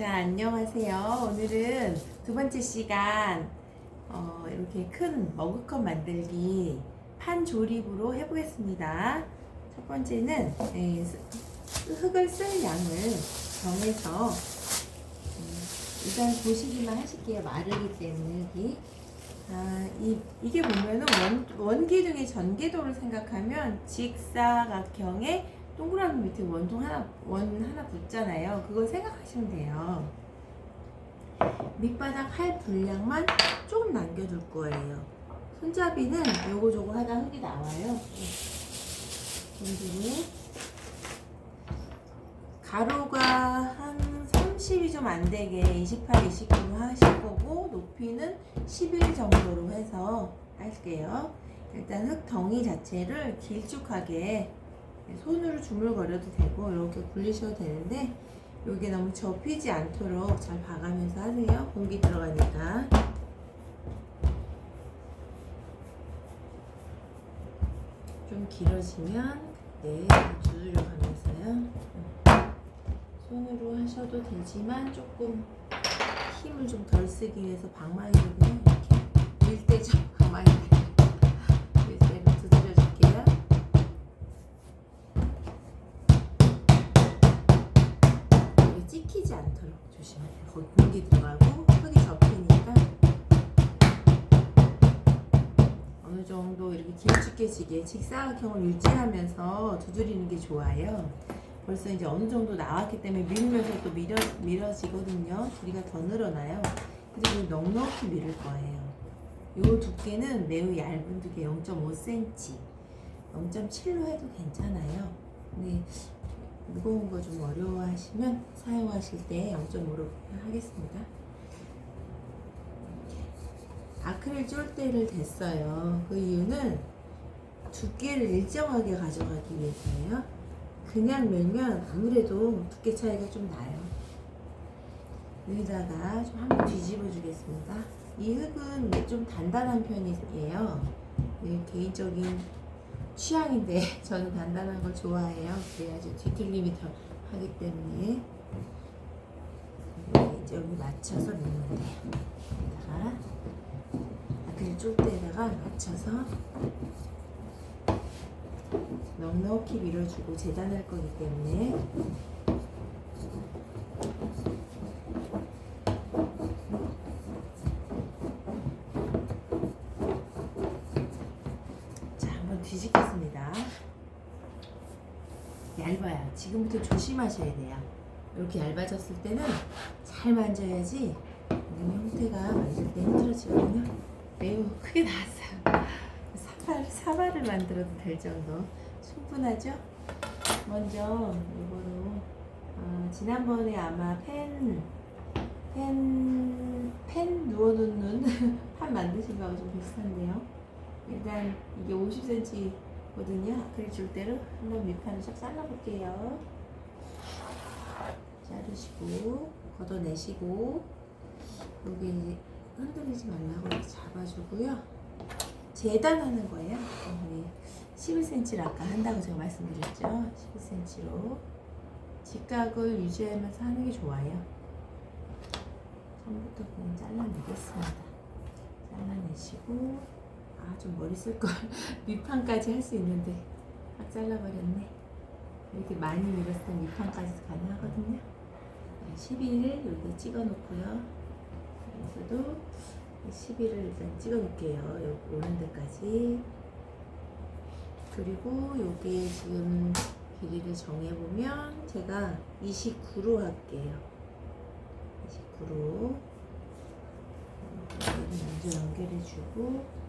자, 안녕하세요. 오늘은 두 번째 시간, 어, 이렇게 큰 머그컵 만들기 판 조립으로 해보겠습니다. 첫 번째는, 예, 스- 흙을 쓸 양을 정해서, 음, 일단 보시기만 하실게요. 마르기 때문에 여기. 아, 이, 이게 보면은 원, 원기둥의 전개도를 생각하면 직사각형의 동그라미 밑에 원통 하나, 원 하나 붙잖아요. 그걸 생각하시면 돼요. 밑바닥 할 분량만 조금 남겨둘 거예요. 손잡이는 요거 저거 하다 흙이 나와요. 가로가 한 30이 좀 안 되게 28, 29로 하실 거고 높이는 11 정도로 해서 할게요. 일단 흙 덩이 자체를 길쭉하게 손으로 주물거려도 되고 이렇게 굴리셔도 되는데 여기 너무 접히지 않도록 잘 봐가면서 하세요. 공기 들어가니까. 좀 길어지면 네 두드려 가면서요. 손으로 하셔도 되지만 조금 힘을 좀 덜 쓰기 위해서 방망이로요 이렇게 밀대죠 방망이 밀대로 공기 들어가고 흙이 접히니까 어느 정도 이렇게 길쭉해지게 직사각형을 유지하면서 두드리는 게 좋아요. 벌써 이제 어느 정도 나왔기 때문에 밀면서 또 밀어, 밀어지거든요. 길이가 더 늘어나요. 그리고 넉넉히 밀을 거예요. 이 두께는 매우 얇은 두께 0.5cm, 0.7로 해도 괜찮아요. 근데 무거운 거 좀 어려워하시면 사용하실 때 0.5로 하겠습니다. 아크릴 쫄대를 댔어요. 그 이유는 두께를 일정하게 가져가기 위해서예요. 그냥 밀면 아무래도 두께 차이가 좀 나요. 여기다가 좀 한번 뒤집어 주겠습니다. 이 흙은 좀 단단한 편이에요. 네, 개인적인 취향인데 저는 단단한 걸 좋아해요. 그래야지 뒤틀림이 더 하기 때문에 네, 이제 여기 맞춰서 돼요. 여기다가 아크릴 쫄대에다가 맞춰서 넉넉히 밀어주고 재단할 거기 때문에 자 한번 뒤집겠습니다 얇아요 지금부터 조심하셔야 돼요 이렇게 얇아졌을 때는 잘 만져야지 형태가 만질 때 힘들어지거든요 매우 크게 나왔어요 사발, 사발을 만들어도 될 정도 충분하죠? 먼저 이거로 어, 지난번에 아마 펜, 펜, 펜 누워놓는 판 만드신 거하고 좀 비슷한데요. 일단 이게 50cm 거든요. 아크릴 줄대로 한번 밑판을 쫙 잘라볼게요. 자르시고 걷어내시고 여기 흔들리지 말라고 잡아주고요. 재단하는 거예요. 어, 11cm를 아까 한다고 제가 말씀드렸죠. 11cm로 직각을 유지하면서 하는 게 좋아요. 처음부터 그냥 잘라내겠습니다. 잘라내시고 아 좀 머리 쓸걸 밑판까지 할 수 있는데 딱 잘라버렸네. 이렇게 많이 밀었으면 밑판까지도 가능하거든요. 11을 여기 찍어 놓고요. 여기서도 11을 일단 찍어 놓을게요. 여기 오는 데까지. 그리고 요게 지금 길이를 정해보면 제가 29로 할게요. 29로. 먼저 연결해주고.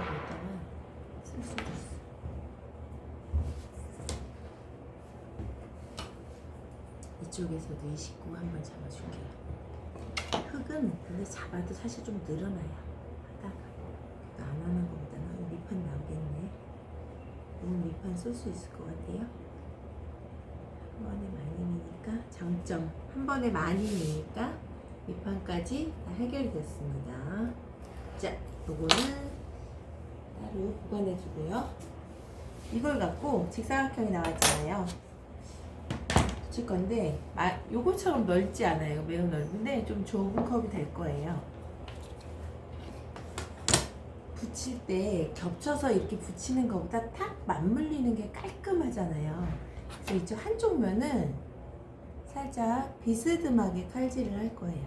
여기다가 쓸 수도 있어. 이쪽에서도 29 한번 잡아줄게요. 흙은 근데 잡아도 사실 좀 늘어나요. 하다가 안 하는 것보다는 밑판 나오겠네. 너무 밑판 쓸 수 있을 것 같아요. 한 번에 많이 미니까 장점 한 번에 많이 미니까 밑판까지 다 해결됐습니다. 자, 요거는 따로 보관해 주고요. 이걸 갖고 직사각형이 나왔잖아요. 붙일 건데, 마, 요거처럼 넓지 않아요. 매우 넓은데 좀 좁은 컵이 될 거예요. 붙일 때 겹쳐서 이렇게 붙이는 것보다 탁 맞물리는 게 깔끔하잖아요. 그래서 이쪽 한쪽 면은 살짝 비스듬하게 칼질을 할 거예요.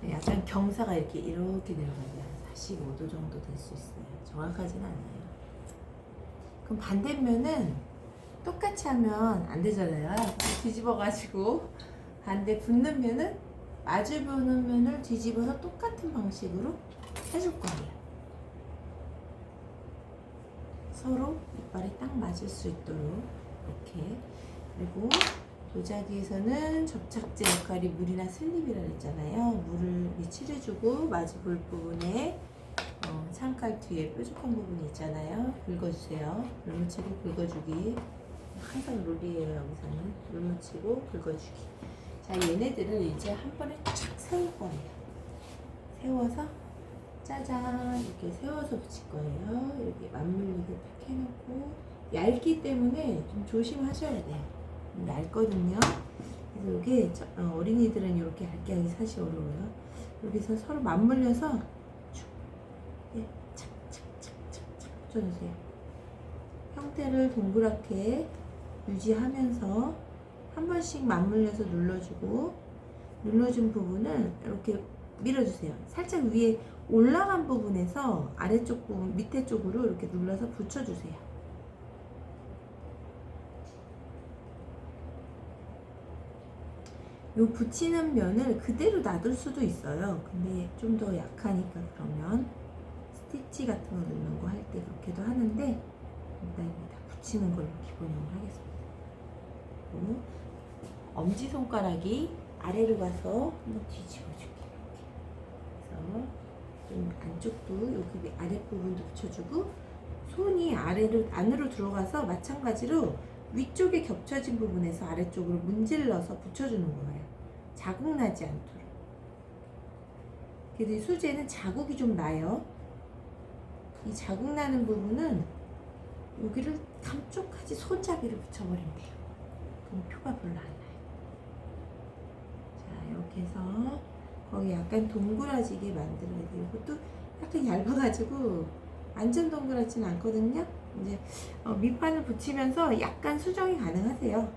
네, 약간 경사가 이렇게 이렇게 내려가면 45도 정도 될 수 있어요. 정확하진 않아요. 그럼 반대면은 똑같이 하면 안 되잖아요. 뒤집어가지고 반대 붙는 면은 마주 보는 면을 뒤집어서 똑같은 방식으로 해줄 거예요. 서로 이빨이 딱 맞을 수 있도록 이렇게 그리고 도자기에서는 접착제 역할이 물이나 슬립이라 그랬잖아요. 물을 칠해주고 마주 볼 부분에 어, 창칼 뒤에 뾰족한 부분이 있잖아요. 긁어주세요. 물 묻히고 긁어주기. 항상 룰이에요 여기서는 물 묻히고 긁어주기. 자 얘네들을 이제 한 번에 쫙 세울 거예요. 세워서 짜잔 이렇게 세워서 붙일 거예요. 이렇게 맞물리게 딱 해놓고 얇기 때문에 좀 조심하셔야 돼요. 얇거든요. 그래서 이게 저- 어, 어린이들은 이렇게 얇게 하기 사실 어려워요. 여기서 서로 맞물려서 쭉 예, 착착착착착 붙여주세요. 형태를 동그랗게 유지하면서 한 번씩 맞물려서 눌러주고 눌러준 부분은 이렇게 밀어주세요. 살짝 위에 올라간 부분에서 아래쪽 부분 밑에 쪽으로 이렇게 눌러서 붙여주세요. 요 붙이는 면을 그대로 놔둘 수도 있어요. 근데 좀 더 약하니까 그러면 스티치 같은 거 넣는 거 할 때 그렇게도 하는데 일단 다 붙이는 걸로 기본형으로 하겠습니다. 그리고 엄지 손가락이 아래로 가서 한번 뒤집어줄게요. 이렇게. 그래서 좀 안쪽도 여기 아랫부분도 붙여주고 손이 아래로 안으로 들어가서 마찬가지로 위쪽에 겹쳐진 부분에서 아래쪽으로 문질러서 붙여주는 거예요. 자국 나지 않도록. 이 수제는 자국이 좀 나요. 이 자국 나는 부분은 여기를 감쪽같이 손잡이를 붙여버리면 돼요. 그럼 표가 별로 안 나요. 자, 이렇게 해서 거기 약간 동그라지게 만들어야 돼요. 이것도 약간 얇아가지고 완전 동그랗지는 않거든요. 이제 어, 밑판을 붙이면서 약간 수정이 가능하세요.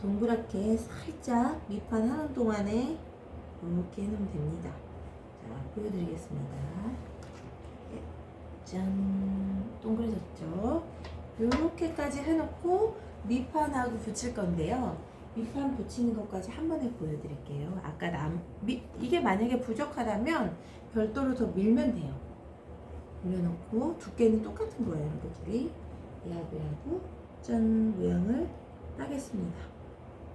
동그랗게 살짝 밑판 하는 동안에 이렇게 해놓으면 됩니다. 자, 보여드리겠습니다. 예, 짠, 동그래졌죠? 이렇게까지 해놓고 밑판하고 붙일 건데요. 밑판 붙이는 것까지 한 번에 보여드릴게요. 아까 남, 미, 이게 만약에 부족하다면 별도로 더 밀면 돼요. 올려놓고 두께는 똑같은 거예요. 이렇게 둘이 얘하고 짠 모양을 따겠습니다.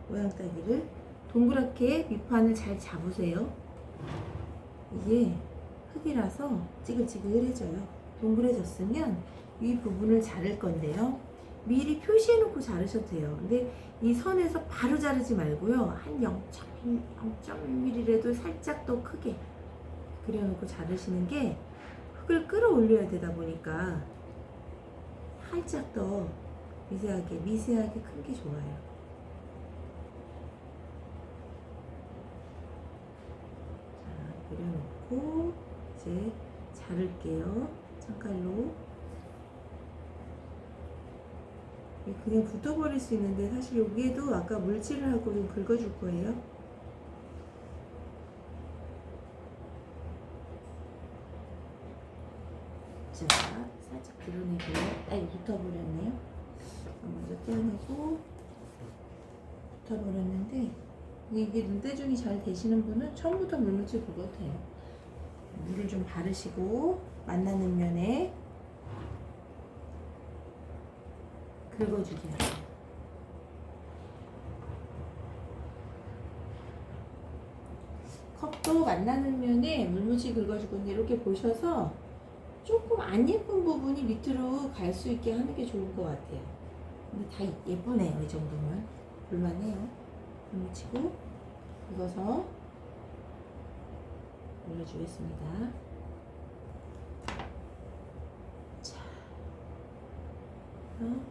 모양 따기를 동그랗게 밑판을 잘 잡으세요. 이게 흙이라서 찌글찌글해져요. 동그래졌으면 위 부분을 자를 건데요. 미리 표시해 놓고 자르셔도 돼요. 근데 이 선에서 바로 자르지 말고요. 한 0.1mm라도 살짝 더 크게 그려놓고 자르시는 게 흙을 끌어올려야 되다 보니까 살짝 더 미세하게 미세하게 큰 게 좋아요. 자, 그려놓고 이제 자를게요. 창칼로. 이게 그냥 붙어버릴 수 있는데 사실 여기에도 아까 물칠을 하고 좀 긁어줄 거예요. 자, 살짝 드러내고요. 아이, 붙어버렸네요. 먼저 떼어내고 붙어버렸는데 이게 눈대중이 잘 되시는 분은 처음부터 물묻힐 긁어도 돼요. 물을 좀 바르시고 만나는 면에 긁어주기 하세요. 컵도 만나는 면에 물묻이 긁어주고 이렇게 보셔서 조금 안 예쁜 부분이 밑으로 갈 수 있게 하는 게 좋을 것 같아요. 근데 다 예쁘네요, 이 정도면. 볼만해요. 물묻히고, 긁어서, 만들어 주겠습니다. 자, 어,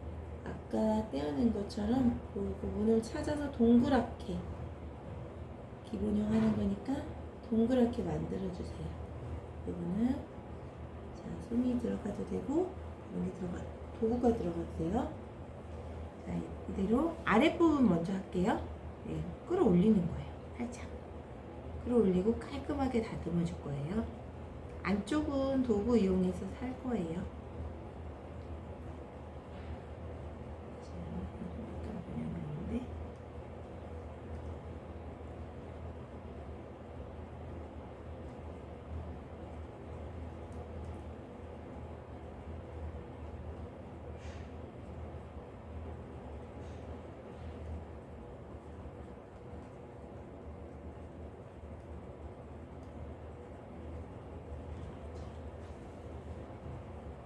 아까 떼어낸 것처럼 그 부분을 찾아서 동그랗게 기본형 하는 거니까 동그랗게 만들어 주세요. 부분은 자 손이 들어가도 되고 여기 들어가 도구가 들어가도 돼요. 자 이대로 아랫부분 먼저 할게요. 네, 끌어올리는 거예요. 살짝 끌어올리고 깔끔하게 다듬어 줄 거예요. 안쪽은 도구 이용해서 살 거예요. 자, 어디가 보냐면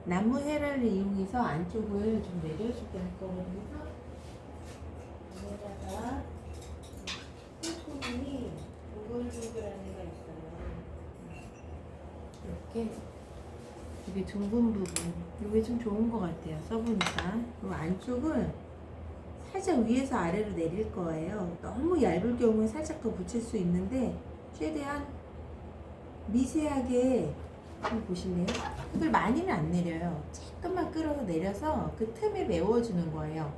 나무 헤라를 이용해서 안쪽을 좀 내려주게 할 거거든요. 여기다가 콩콩이 동글동글한 애가 있어요. 이렇게 이게 둥근 부분, 이게 좀 좋은 것 같아요. 써보니까. 그 안쪽을 살짝 위에서 아래로 내릴 거예요. 너무 얇을 경우에 살짝 더 붙일 수 있는데 최대한 미세하게 한번 보실래요? 이걸 많이는 안 내려요. 조금만 끌어서 내려서 그 틈에 메워주는 거예요.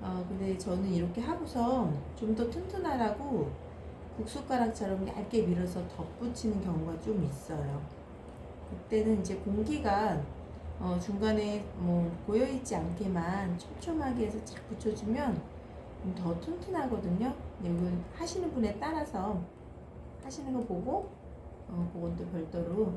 어, 근데 저는 이렇게 하고서 좀 더 튼튼하라고 국숟가락처럼 얇게 밀어서 덧붙이는 경우가 좀 있어요. 그때는 이제 공기가 어, 중간에 뭐 고여있지 않게만 촘촘하게 해서 착 붙여주면 좀더 튼튼하거든요. 이건 하시는 분에 따라서 하시는 거 보고 어, 그건 또 별도로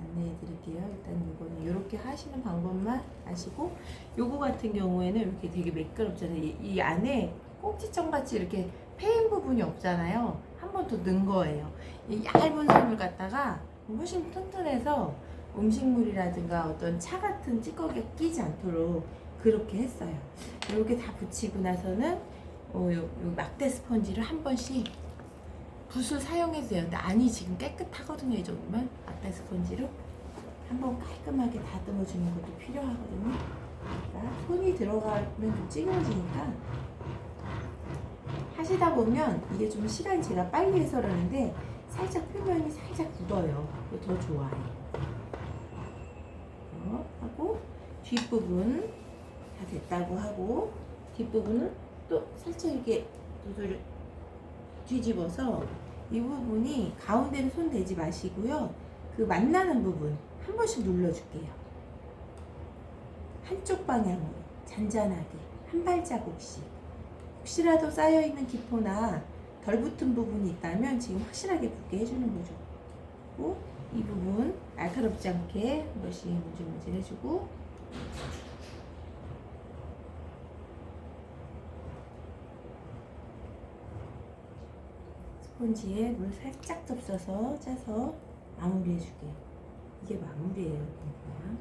안내해 드릴게요. 일단 이거는 이렇게 하시는 방법만 아시고 요거 같은 경우에는 이렇게 되게 매끄럽잖아요. 이, 이 안에 꼭지점 같이 이렇게 패인 부분이 없잖아요. 한 번 더 넣은 거예요. 이 얇은 선을 갖다가 훨씬 튼튼해서 음식물이라든가 어떤 차 같은 찌꺼기가 끼지 않도록 그렇게 했어요. 이렇게 다 붙이고 나서는 어, 요, 요 막대 스펀지를 한 번씩 붓을 사용해도. 근데 아니 지금 깨끗하거든요. 이 정도면 막대 스펀지로 한번 깔끔하게 다듬어 주는 것도 필요하거든요. 그러니까 손이 들어가면 좀 찌그러지니까 하시다 보면 이게 좀 시간 제가 빨리 해서 그러는데 살짝 표면이 살짝 굳어요. 더 좋아요. 어, 하고 뒷부분 다 됐다고 하고 뒷부분은 또 살짝 이렇게 두드려 뒤집어서 이 부분이 가운데는 손 대지 마시고요. 그 만나는 부분 한 번씩 눌러줄게요. 한쪽 방향으로 잔잔하게 한 발자국씩 혹시라도 쌓여있는 기포나 덜 붙은 부분이 있다면 지금 확실하게 붙게 해주는 거죠. 그리고 이 부분 날카롭지 않게 한 번씩 문질문질 해주고 스펀지에 물 살짝 접어서 짜서 마무리해줄게요. 이게 마무리예요. 그냥.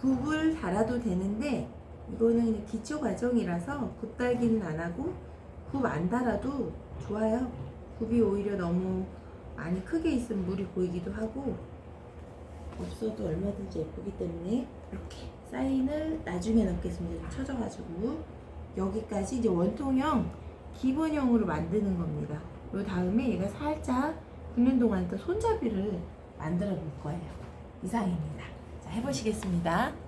굽을 달아도 되는데 이거는 기초 과정이라서 굽 달기는 안 하고 굽안 달아도 좋아요. 굽이 오히려 너무 많이 크게 있으면 물이 고이기도 하고 없어도 얼마든지 예쁘기 때문에 이렇게 사인을 나중에 넣겠습니다. 좀 쳐져가지고 여기까지 이제 원통형 기본형으로 만드는 겁니다. 요 다음에 얘가 살짝 굽는 동안 또 손잡이를 만들어 볼 거예요. 이상입니다. 자, 해보시겠습니다.